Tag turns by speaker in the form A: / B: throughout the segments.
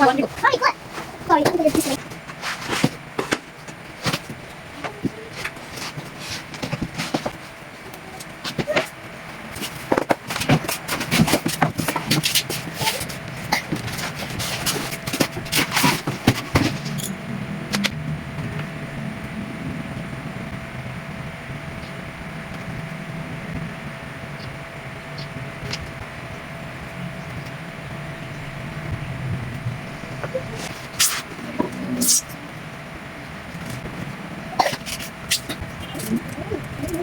A: one.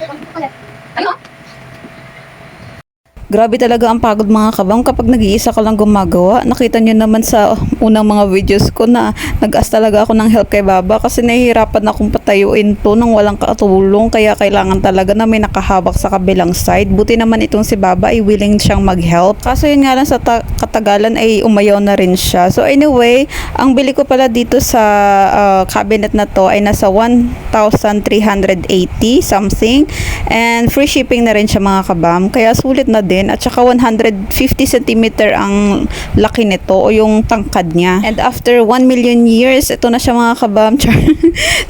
A: Yun. oh.
B: Grabe talaga ang pagod mga kabam kapag nag-iisa ka lang gumagawa. Nakita nyo naman sa unang mga videos ko na nag-ask talaga ako ng help kay Baba kasi nahihirapan akong patayuin to nang walang katulong kaya kailangan talaga na may nakahabak sa kabilang side. Buti naman itong si Baba ay willing siyang mag-help. Kaso yun nga lang sa ta- katagalan ay umayaw na rin siya. So anyway, ang bili ko pala dito sa ah, cabinet na to ay nasa 1,380 something and free shipping na rin siya mga kabam. Kaya sulit na din at saka 150 cm ang laki nito o yung tangkad niya. And after 1 million years, ito na siya mga kabam.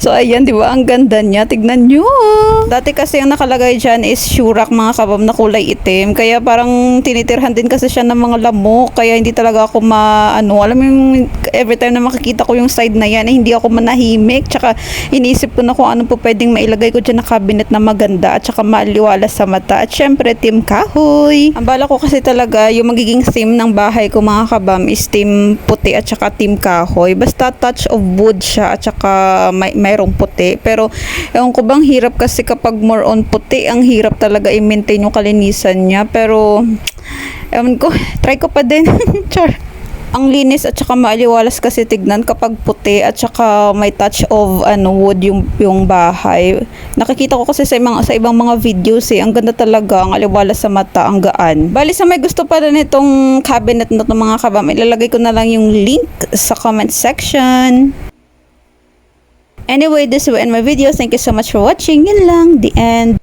B: So ayan, di ba? Ang ganda niya. Tignan nyo. Dati kasi ang nakalagay dyan is shurak mga kabam na kulay itim. Kaya parang tinitirhan din kasi siya ng mga lamok. Kaya hindi talaga ako ma, ano, alam mo yung every time na makikita ko yung side na yan, eh, hindi ako manahimik. Tsaka iniisip ko na kung ano po pwedeng mailagay ko dyan na cabinet na maganda at saka maliwala sa mata. At syempre, Team Kahoy. Ang bala ko kasi talaga, yung magiging theme ng bahay ko mga kabam is Team Puti at saka Team Kahoy. Basta touch of wood siya at saka may, mayroong puti. Pero, ewan ko bang hirap kasi kapag more on puti, ang hirap talaga i-maintain yung kalinisan niya. Pero, ewan ko, try ko pa din. Char ang linis at saka maaliwalas kasi tignan kapag puti at saka may touch of ano wood yung yung bahay. Nakikita ko kasi sa ibang sa ibang mga videos eh, ang ganda talaga, ang aliwalas sa mata, ang gaan. Bali sa may gusto pa rin itong cabinet na to mga kabam, ilalagay ko na lang yung link sa comment section. Anyway, this will end my video. Thank you so much for watching. Yun lang, the end.